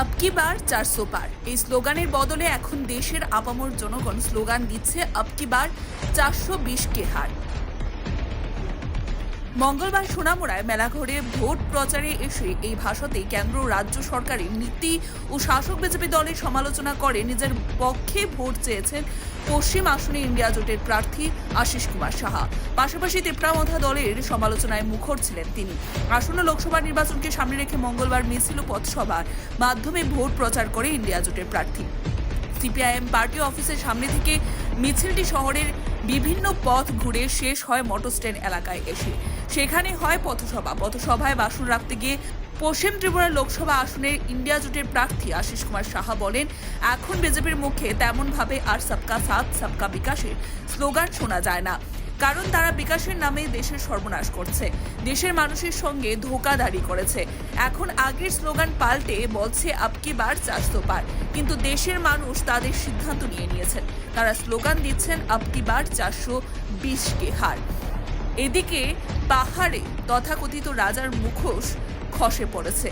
আপকি চারশো পার। এই স্লোগানের বদলে এখন দেশের আপামর জনগণ স্লোগান দিচ্ছে আপকি বার চারশো বিশ কে হার। মঙ্গলবার সোনামুড়ায় মেলাঘরে ভোট প্রচারে এসে এই ভাষণে কেন্দ্র, রাজ্য সরকারের নীতি ও শাসক বিজেপি দলের সমালোচনা করে। নিজের পক্ষে ভোট চেয়েছেন পশ্চিম আসনে ইন্ডিয়া জোটের প্রার্থী আশিস কুমার সাহা। পাশাপাশি তেপড়ামথা দলের সমালোচনায় মুখর ছিলেন তিনি। আসন্ন লোকসভা নির্বাচনকে সামনে রেখে মঙ্গলবার মিছিল ও পথসভার মাধ্যমে ভোট প্রচার করে ইন্ডিয়া জোটের প্রার্থী। সিপিআইএম পার্টি অফিসের সামনে থেকে মিছিলটি শহরের বিভিন্ন পথ ঘুরে শেষ হয় মোটর স্ট্যান্ড এলাকায় এসে। সেখানে হয় পথসভা। পথসভায় বাসন রাখতে গিয়ে পশ্চিম ত্রিপুরা লোকসভা আসনের ইন্ডিয়া জোটের প্রার্থী আশিস কুমার সাহা বলেন, এখন বিজেপির মুখে তেমনভাবে আর সবকা সাথ, সবকা বিকাশের স্লোগান শোনা যায় না। কারণ তারা বিকাশের নামে দেশের সর্বনাশ করছে। দেশের মানুষের সঙ্গে ধোকাধারি করেছে। এখন আগের স্লোগান পাল্টে বলছে আপকি বার চারশো পার। কিন্তু দেশের মানুষ তাদের সিদ্ধান্ত নিয়ে নিয়েছেন। তারা স্লোগান দিচ্ছেন আপকি বার চারশো বিশ কে হার। এদিকে পাহাড়ে তথাকথিত রাজার মুখোশ খসে পড়েছে।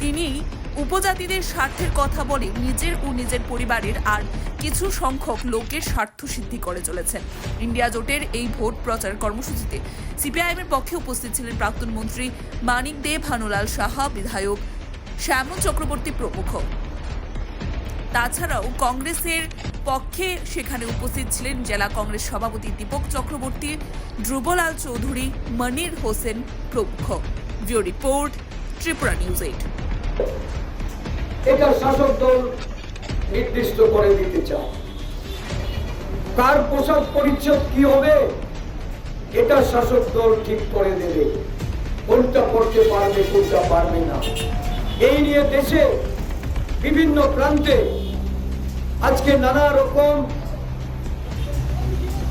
তিনি উপজাতিদের স্বার্থের কথা বলে নিজের ও নিজের পরিবারের আর কিছু সংখ্যক লোকের স্বার্থ সিদ্ধি করে চলেছেন। ইন্ডিয়া জোটের এই ভোট প্রচার কর্মসূচিতে সিপিআইএমের পক্ষে উপস্থিত ছিলেন প্রাক্তন মন্ত্রী মানিক দে ভানুলাল সাহা, বিধায়ক শ্যামল চক্রবর্তী প্রমুখ। তাছাড়াও কংগ্রেসের পক্ষে সেখানে উপস্থিত ছিলেন জেলা কংগ্রেস সভাপতি দীপক চক্রবর্তী, ধ্রুবলাল চৌধুরী, মনির হোসেন প্রমুখ। VO report Tripura news eight. এটা শাসক দল নির্দিষ্ট করে দিতে চায়। কার পোশাক পরিচ্ছদ কি হবে? এটা শাসক দল ঠিক করে দেবে। কোনটা পড়তে পারবে, কোনটা পারবে না। এই নিয়ে দেশে বিভিন্ন প্রান্তে আজকে নানা রকম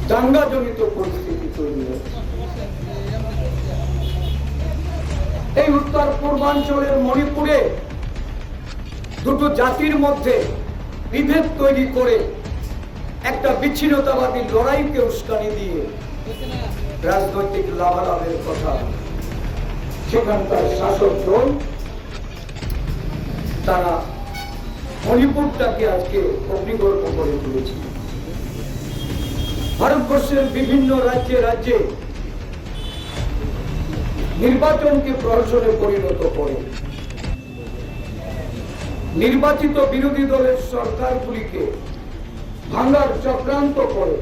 দাঙ্গাজনিত পরিস্থিতি তৈরি হয়েছে। এই উত্তর পূর্বাঞ্চলের মণিপুরে দুটো জাতির মধ্যে বিভেদ তৈরি করে একটা বিচ্ছিন্নতাবাদী লড়াইকে উস্কানি দিয়ে রাজনৈতিক লাভালাভের কথা সেখানকার শাসক দল, তারা মণিপুরটাকে আজকে অগ্নিগর্ভ করে তুলেছে। ভারতবর্ষের বিভিন্ন রাজ্যে রাজ্যে নির্বাচনকে প্রহসনে পরিণত করে। নির্বাচিত বিরোধী দলের সরকারগুলিকে ভাঙার চক্রান্ত করে।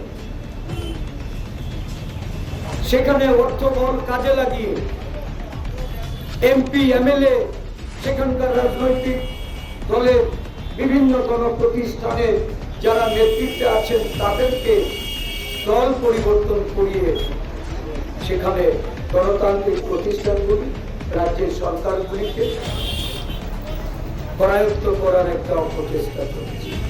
সেখানে অর্থবল কাজে লাগিয়ে এমপি, এমএলএ, সেখানকার রাজনৈতিক দলের বিভিন্ন গণপ্রতিষ্ঠানে যারা নেতৃত্বে আছেন তাদেরকে দল পরিবর্তন করিয়ে সেখানে গণতান্ত্রিক প্রতিষ্ঠানগুলি, রাজ্যের সরকারগুলিকে করায়ত্ত করার একটা অপচেষ্টা চলছে।